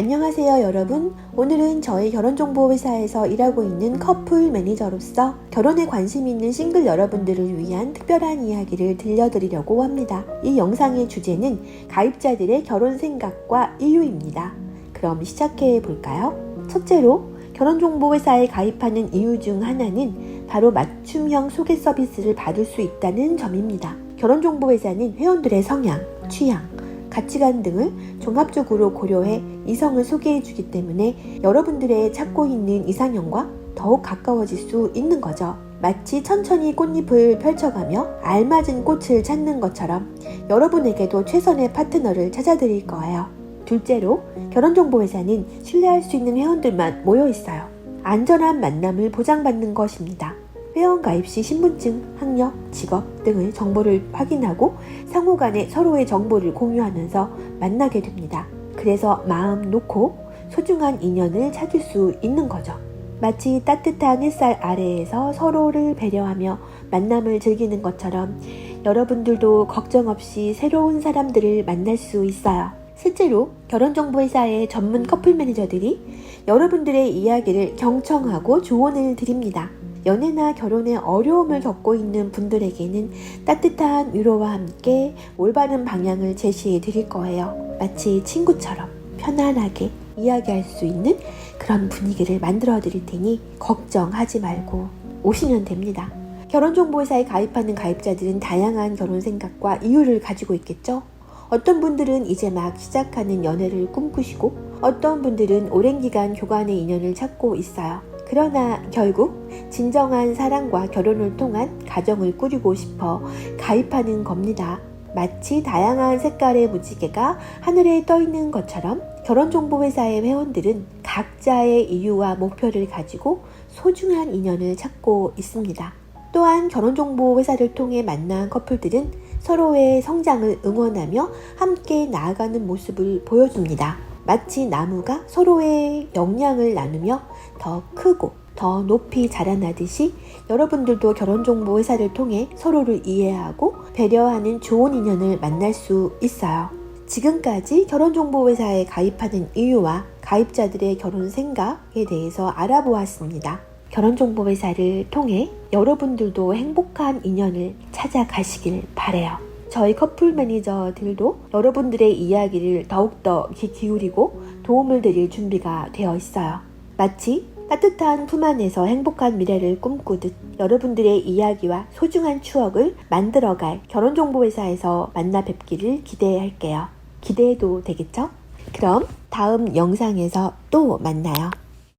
안녕하세요 여러분. 오늘은 저희 결혼정보회사에서 일하고 있는 커플 매니저로서 결혼에 관심 있는 싱글 여러분들을 위한 특별한 이야기를 들려드리려고 합니다. 이 영상의 주제는 가입자들의 결혼 생각과 이유입니다. 그럼 시작해 볼까요? 첫째로 결혼정보회사에 가입하는 이유 중 하나는 바로 맞춤형 소개 서비스를 받을 수 있다는 점입니다. 결혼정보회사는 회원들의 성향, 취향, 가치관 등을 종합적으로 고려해 이성을 소개해 주기 때문에 여러분들의 찾고 있는 이상형과 더욱 가까워질 수 있는 거죠. 마치 천천히 꽃잎을 펼쳐가며 알맞은 꽃을 찾는 것처럼 여러분에게도 최선의 파트너를 찾아드릴 거예요. 둘째로 결혼정보회사는 신뢰할 수 있는 회원들만 모여 있어요. 안전한 만남을 보장받는 것입니다. 회원 가입 시 신분증, 학력, 직업 등의 정보를 확인하고 상호 간에 서로의 정보를 공유하면서 만나게 됩니다. 그래서 마음 놓고 소중한 인연을 찾을 수 있는 거죠. 마치 따뜻한 햇살 아래에서 서로를 배려하며 만남을 즐기는 것처럼 여러분들도 걱정 없이 새로운 사람들을 만날 수 있어요. 실제로 결혼정보회사의 전문 커플 매니저들이 여러분들의 이야기를 경청하고 조언을 드립니다. 연애나 결혼에 어려움을 겪고 있는 분들에게는 따뜻한 위로와 함께 올바른 방향을 제시해 드릴 거예요. 마치 친구처럼 편안하게 이야기할 수 있는 그런 분위기를 만들어 드릴 테니 걱정하지 말고 오시면 됩니다. 결혼정보회사에 가입하는 가입자들은 다양한 결혼 생각과 이유를 가지고 있겠죠? 어떤 분들은 이제 막 시작하는 연애를 꿈꾸시고 어떤 분들은 오랜 기간 교관의 인연을 찾고 있어요. 그러나 결국 진정한 사랑과 결혼을 통한 가정을 꾸리고 싶어 가입하는 겁니다. 마치 다양한 색깔의 무지개가 하늘에 떠 있는 것처럼 결혼정보회사의 회원들은 각자의 이유와 목표를 가지고 소중한 인연을 찾고 있습니다. 또한 결혼정보회사를 통해 만난 커플들은 서로의 성장을 응원하며 함께 나아가는 모습을 보여줍니다. 마치 나무가 서로의 영향을 나누며 더 크고 더 높이 자라나듯이 여러분들도 결혼정보 회사를 통해 서로를 이해하고 배려하는 좋은 인연을 만날 수 있어요. 지금까지 결혼정보회사에 가입하는 이유와 가입자들의 결혼 생각에 대해서 알아보았습니다. 결혼정보회사를 통해 여러분들도 행복한 인연을 찾아가시길 바래요. 저희 커플 매니저들도 여러분들의 이야기를 더욱더 귀 기울이고 도움을 드릴 준비가 되어 있어요. 마치 따뜻한 품 안에서 행복한 미래를 꿈꾸듯 여러분들의 이야기와 소중한 추억을 만들어갈 결혼정보회사에서 만나 뵙기를 기대할게요. 기대해도 되겠죠? 그럼 다음 영상에서 또 만나요.